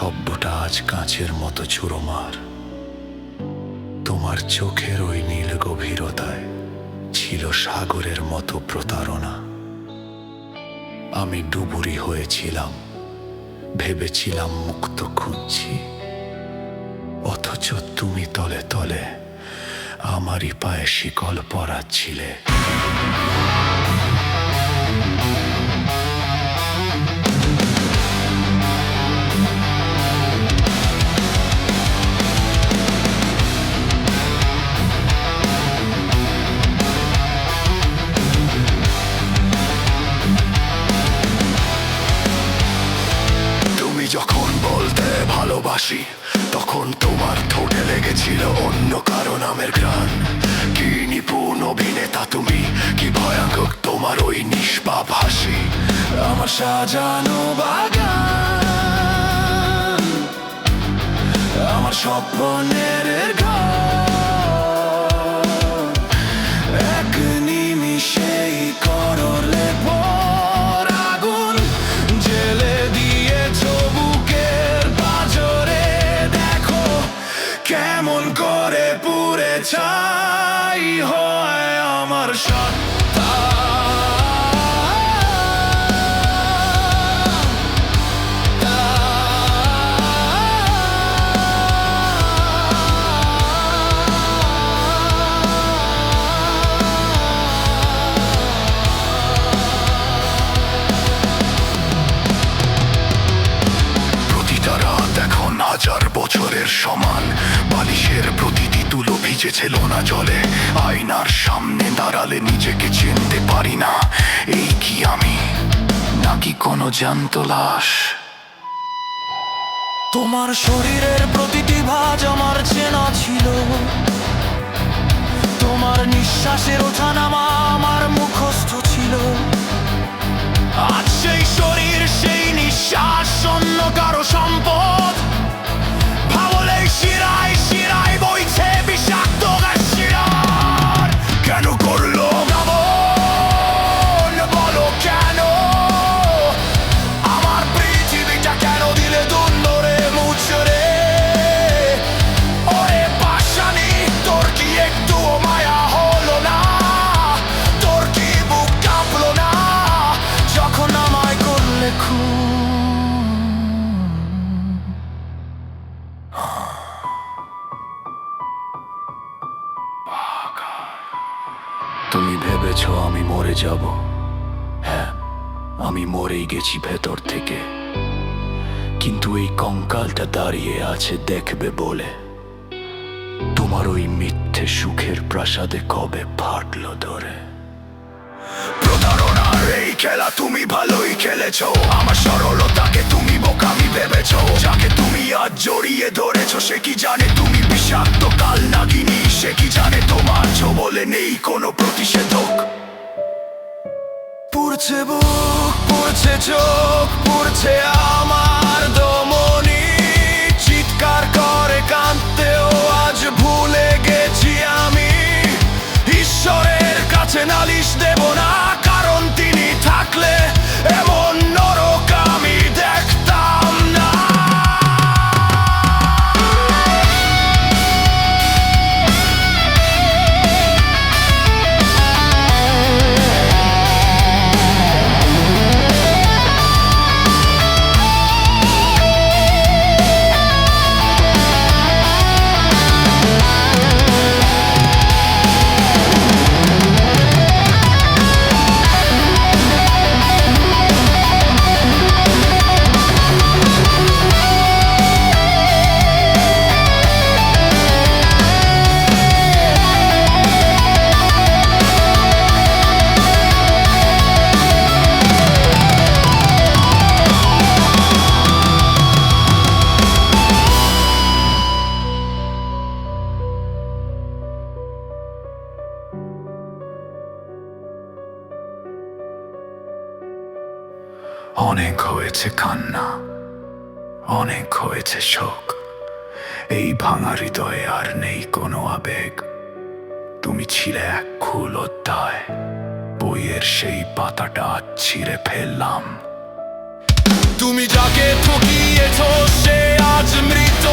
শব্দটা আজ কাঁচের মতো চুরোমার। তোমার চোখের ওই নীল গভীরতায় ছিল সাগরের মতো প্রতারণা। আমি ডুবুরি হয়েছিলাম, ভেবেছিলাম মুক্ত খুঁজছি। অথচ তুমি তলে তলে আমারই পায়ে শিকল পরাচ্ছিলে। ভালোবাসি, তখন তোমার ঠোঁটে লেগেছিল অন্য কারও নামের গ্রাণ কি নিপুণ অভিনেতা তুমি, কি ভয়ানক তোমার ওই নিষ্পাপ হাসি। আমার সাজানো বাগান, আমার স্বপ্নের ঘর হয় আমার হাজার বছরের সমান। বালিশের প্রতিটি তুলো ভিজেছে লোনা জলে। আয়নার সামনে দাঁড়ালে নিজেকে চিনতে পারি না। এই কি আমি? নাকি কোনো জ্যান্ত লাশ? তোমার শরীরের প্রতিটি ভাজ আমার চেনা ছিল। তোমার নিঃশ্বাসের মরে যাব। হ্যাঁ আমি মরেই গেছি ভেতর থেকে। কিন্তু এই কঙ্কালটা দাঁড়িয়ে আছে দেখবে বলে। তোমার ওই মিথ্যে সুখের প্রাসাদে কবে ফাটলো ধরে? প্রতারণার এই খেলা তুমি ভালোই খেলেছো। আমার সরলতাকে তুমি বোকামি ভেবেছো। যাকে তুমি আজ জড়িয়ে ধরেছো, সে কি জানে তুমি বিষাক্ত কাল নাগিনী? সে কি জানে তোমার ছো বলে নেই কোনো প্রতিষেধক? পুড়ছে বুক পুড়ছে চোখ পুড়ছে আমার অনেক হয়েছে কান্না, অনেক হয়েছে শোক। এই ভাঙা হৃদয়ে আর নেই কোনো আবেগ। তুমি ছিলে এক খুল অধ্যায়, বইয়ের সেই পাতাটা ছিঁড়ে ফেললাম। তুমি যাকে ঠকিয়েছ, সে আজ মৃত।